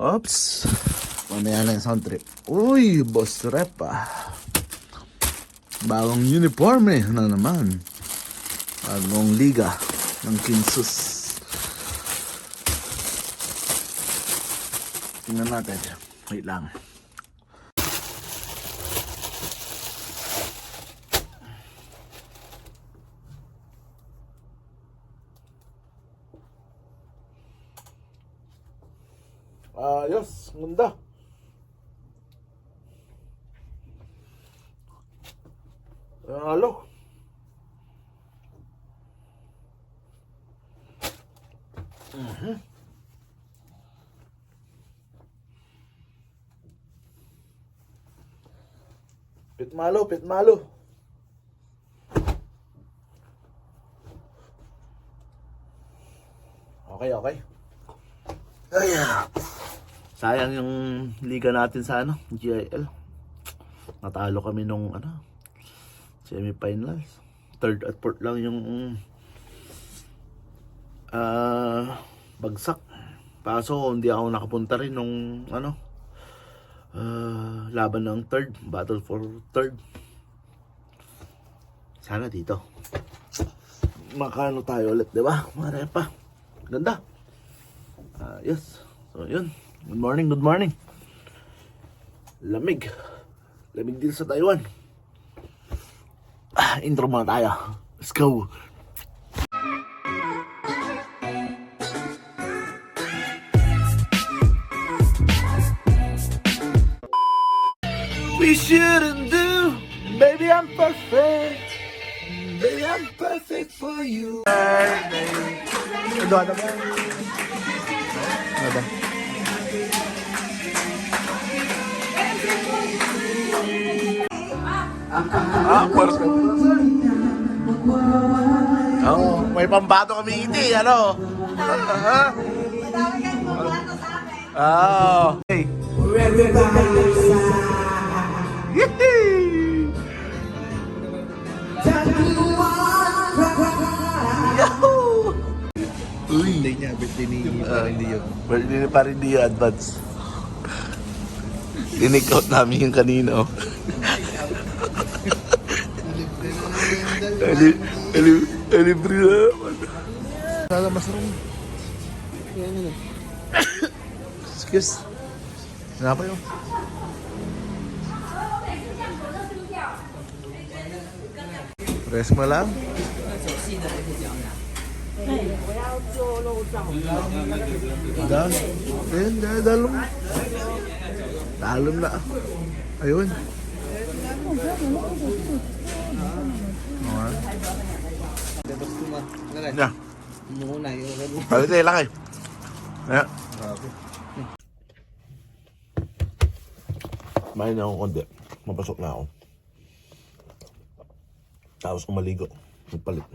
Oops. Mamaya na yung sound trip. Uy, boss rep ah. Bagong uniforme na naman. Bagong liga ng Kinsus. Tingnan natin. Wait lang. Ganda. Halo. Mhm. Pitmalo, pitmalo. Okay, okay. Ay. Sayang yung liga natin sa ano, GIL. Natalo kami nung ano, semifinals. Third at fourth lang yung ah bagsak. Paso hindi ako nakapunta rin nung ano ah, laban ng third, battle for third. Sana dito. Makano tayo ulit, di ba? Mara pa. Ganda. Ah, yes. So, yun. Good morning, good morning. Lamig. Lamig din sa Taiwan. Ah, intro muna tayo. Let's go. We shouldn't do. Baby, I'm perfect. Baby, I'm perfect for you. Ano, ba? Ah, pars Oh, may pambato kami iti, ano? Ah, Ah, okay. Yehey! Hindi niya, birthday ni parang hindi yun. Well, hindi pa rin di advance. Tinik-out namin yung ali, libre na naman. Sana masarap. Excuse. Nga pa yun? Rest mo lang. Dan, ayun, dalom. Dalom na. Ayun. Okay. Yeah. Muna yung Ay, tayo lang eh. Yeah. Mahin na akong konti. Mapasok na ako. Tapos kumaligo. Magpalit.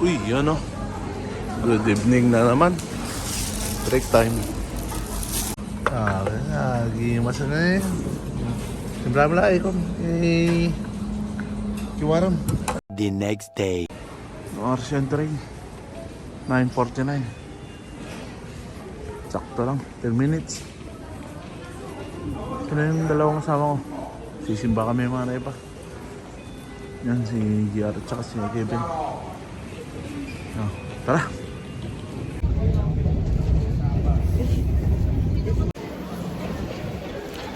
Uy, yun o. Good evening na naman. Break time. Ah, lagi masa na eh. Siyempre mo lang eh. Kung eh... Kiwaram. the next day. Oras yung train. 9.49. Sakto lang. 10 minutes. Ito na yung dalawang kasama ko. Sisimba kami mga na iba. Yan, si GR at si Kevin. Oh, tara.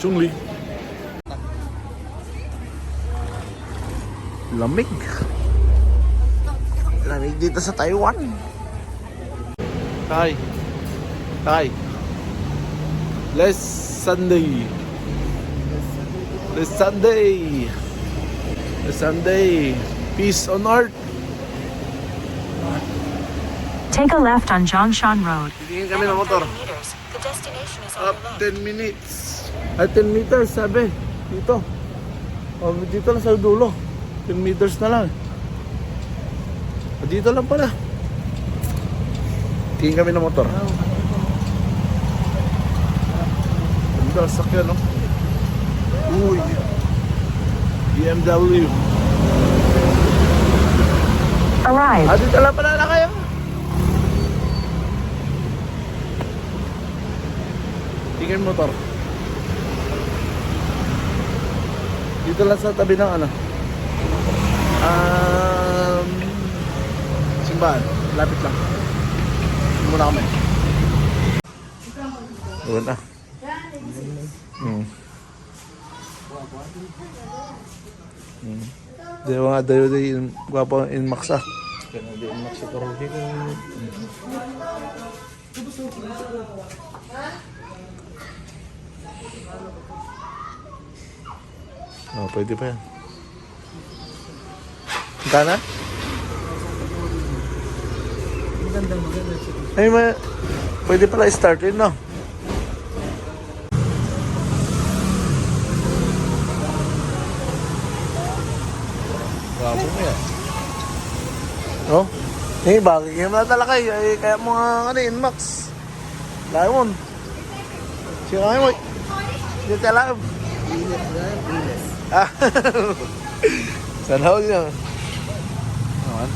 Chungli. Lamig. Lamig dito sa Taiwan. Tay. Tay. Last Sunday. Last Sunday. Last Sunday. Peace on earth. Take a left on Jongshan Road. Tingin kami ng motor. Up 10 minutes. Ay, 10 meters, sabi. Dito. O, dito lang sa dulo. 10 meters na lang. O, dito lang pala. Tingin kami ng motor. Ganda, sakyan, no? Uy. BMW. Arrived. Ah, dito lang pala na kayo. Tingin motor. Dito lang sa tabi ng ano. Um, simbahan. Lapit lang. Muna kami. Doon na. Hmm. Hmm. Di mga dayo di gwapo in max ah. Di ang magsiparo dito. Oh, pwede pa yan. Maganda siya. Ay, ma... Pwede pala i-start rin, no? Gwapo mo yan. Oh? Eh, bakit kayo natala kayo? Eh, kaya mga ano yun, Max. Lamon. Sino kayo mo? Hindi ka alam. Bilis na, bilis. Ah. Sana all yun. Naman.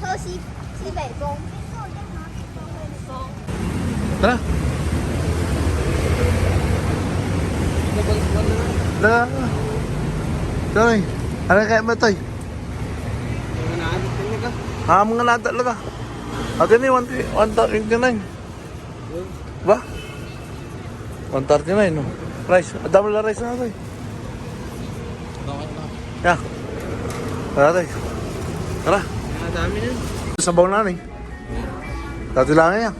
喝西西北风。 Tara. Tara. Tara. Ano kaya mo ka. Ah, mga nata lang ah. Ate ni, 139. Ba? 139, no? Rice. Adamo lang rice na eh. Ya. Tara tayo. Tara. Ang dami nun. Sabaw na ni. Dati lang yan.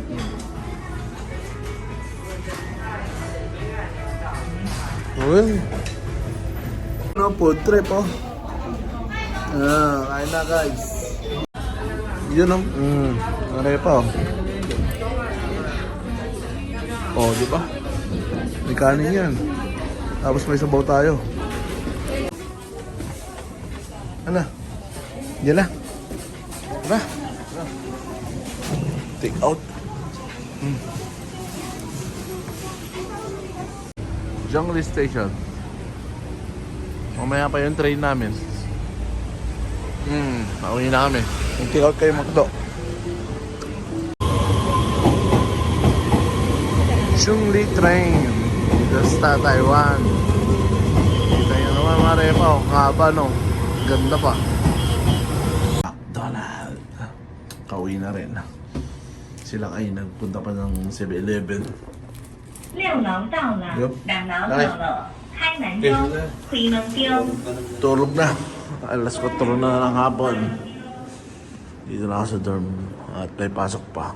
Uy. No food trip oh. Ah, na guys. Yun oh. Mm, ano pa oh. Oh, di ba? May kanin yan. Tapos may sabaw tayo. Ano? Yan na. Tara. Take out. Hmm. Zhongli Station. Mamaya pa yung train namin. Hmm, pauwi na kami. Take out kayo Makdo. Zhongli Train. Basta Taiwan. Kita nyo naman mga repa. Oh. Haba no. Ganda pa. McDonald. Kauwi na rin. Sila kayo nagpunta pa ng 7-Eleven. 六楼到了 Yup，两楼来走了，开门 Okay. 哟，回门丢。 Tulog na. Alas 4 na ng hapon. Dito na ako sa dorm at may pasok pa.